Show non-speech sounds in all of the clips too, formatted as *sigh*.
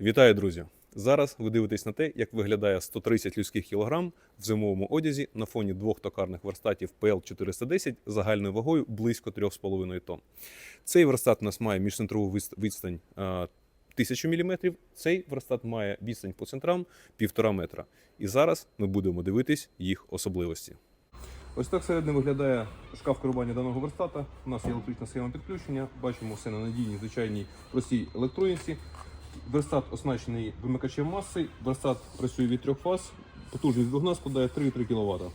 Вітаю, друзі! Зараз ви дивитесь на те, як виглядає 130 людських кілограм в зимовому одязі на фоні двох токарних верстатів PL410 загальною вагою близько 3,5 тонн. Цей верстат у нас має міжцентрову відстань е, 1000 мм, цей верстат має відстань по центрам 1,5 метра. І зараз ми будемо дивитись їх особливості. Ось так всередині виглядає шкаф керування даного верстата. У нас є електрична схема підключення. Бачимо все на надійній, звичайній простій електроніці. Верстат оснащений вимикачем маси. Верстат працює від трьох фаз. Потужність двигуна складає 3,3 кВт.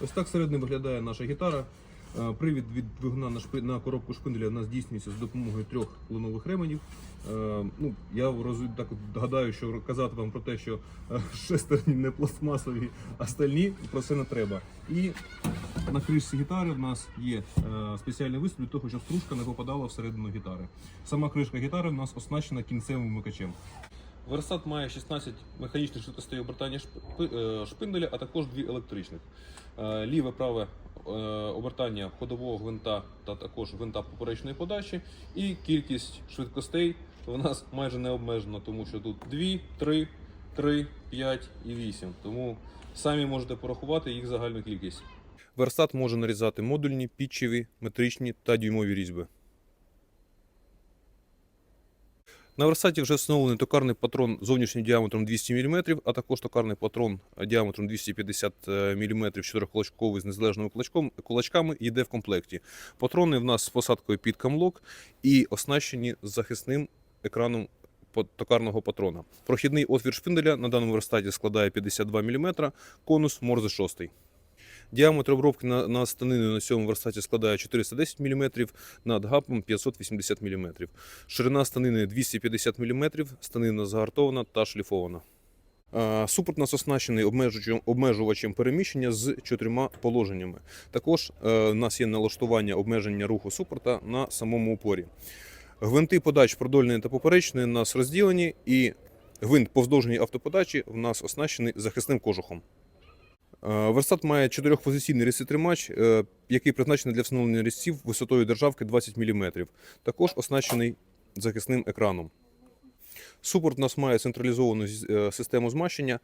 Ось так середньо виглядає наша гітара. Е, Привід від двигуна на, на коробку шпинделя у нас здійснюється за допомогою трьох клинових ременів. Е, ну, я роз... так гадаю, що казати вам про те, що е, *laughs* шестерні не пластмасові, а стальні, про це не треба. І на кришці гітари в нас є спеціальний виступ для того, щоб стружка не попадала всередину гітари. Сама кришка гітари в нас оснащена кінцевим вмикачем. Верстат має 16 механічних швидкостей обертання шп- шпинделя, а також дві електричних. Ліве праве обертання ходового гвинта та також гвинта поперечної подачі. І кількість швидкостей в нас майже не обмежена, тому що тут 2, 3, 3, 5 і 8. Тому самі можете порахувати їх загальну кількість. Верстат може нарізати модульні, пітчеві, метричні та дюймові різьби. На верстаті вже встановлений токарний патрон зовнішнім діаметром 200 мм, а також токарний патрон діаметром 250 мм чотирикулачковий з незалежними кулачками йде в комплекті. Патрони в нас з посадкою під камлок і оснащені захисним екраном токарного патрона. Прохідний отвір шпинделя на даному верстаті складає 52 мм, конус Морзе 6. Діаметр обробки на, на станину на цьому верстаті складає 410 мм, над гапом 580 мм. Ширина станини 250 мм, станина загартована та шліфована. Е, Супорт нас оснащений обмежувачем, переміщення з чотирма положеннями. Також е, у нас є налаштування обмеження руху супорта на самому упорі. Гвинти подач продольної та поперечної у нас розділені, і гвинт повздовжній автоподачі в нас оснащений захисним кожухом. Е, Верстат має чотирьохпозиційний різцетримач, е, який призначений для встановлення різців висотою державки 20 мм. Також оснащений захисним екраном. Супорт у нас має централізовану е, систему змащення,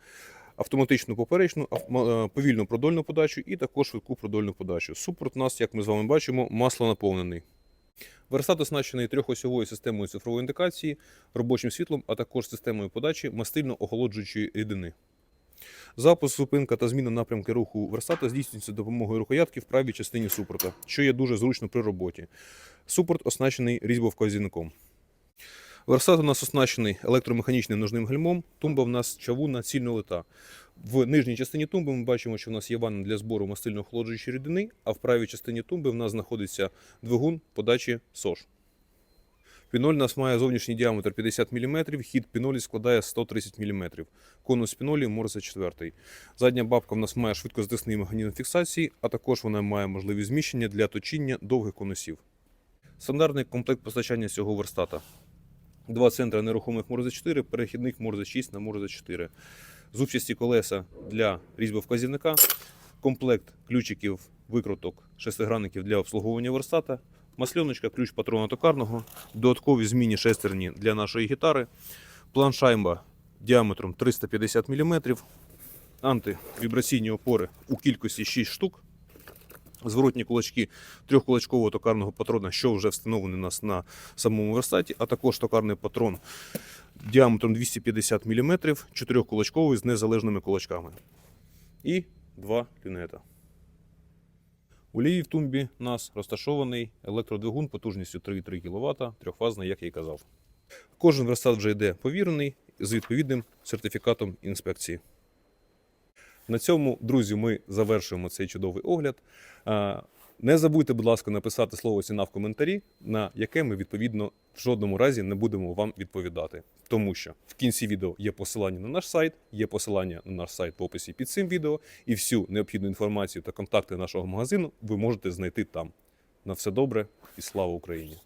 автоматичну поперечну, повільну продольну подачу і також швидку продольну подачу. Супорт у нас, як ми з вами бачимо, масло наповнений. Верстат оснащений трьохосьовою системою цифрової індикації, робочим світлом, а також системою подачі мастильно-охолоджуючої рідини. Запуск, зупинка та зміна напрямки руху верстата здійснюється допомогою рукоятки в правій частині супорта, що є дуже зручно при роботі. Супорт оснащений різьбовказівником. Верстат у нас оснащений електромеханічним ножним гальмом. Тумба в нас чавунна цільнолита. В нижній частині тумби ми бачимо, що в нас є ванна для збору мастильно охолоджуючої рідини, а в правій частині тумби в нас знаходиться двигун подачі СОЖ. Піноль у нас має зовнішній діаметр 50 мм, хід пінолі складає 130 мм. Конус пінолі Морзе 4. Задня бабка в нас має швидкоздисний механізм фіксації, а також вона має можливість зміщення для точіння довгих конусів. Стандартний комплект постачання цього верстата. Два центри нерухомих Морзе 4, перехідник Морзе 6 на Морзе 4. Зубчасті колеса для різьбовказівника, комплект ключиків, викруток, шестигранників для обслуговування верстата, масльоночка, ключ патрона токарного, додаткові змінні шестерні для нашої гітари, планшаймба діаметром 350 мм, антивібраційні опори у кількості 6 штук, зворотні кулачки трьохкулачкового токарного патрона, що вже встановлений у нас на самому верстаті, а також токарний патрон діаметром 250 мм, чотирьохкулачковий з незалежними кулачками. І два люнета. У лівій тумбі нас розташований електродвигун потужністю 3,3 кВт, трьохфазний, як я і казав. Кожен верстат вже йде повірений з відповідним сертифікатом інспекції. На цьому, друзі, ми завершуємо цей чудовий огляд. Не забудьте, будь ласка, написати слово ціна в коментарі, на яке ми відповідно в жодному разі не будемо вам відповідати. Тому що в кінці відео є посилання на наш сайт, є посилання на наш сайт в описі під цим відео, і всю необхідну інформацію та контакти нашого магазину ви можете знайти там. На все добре і слава Україні!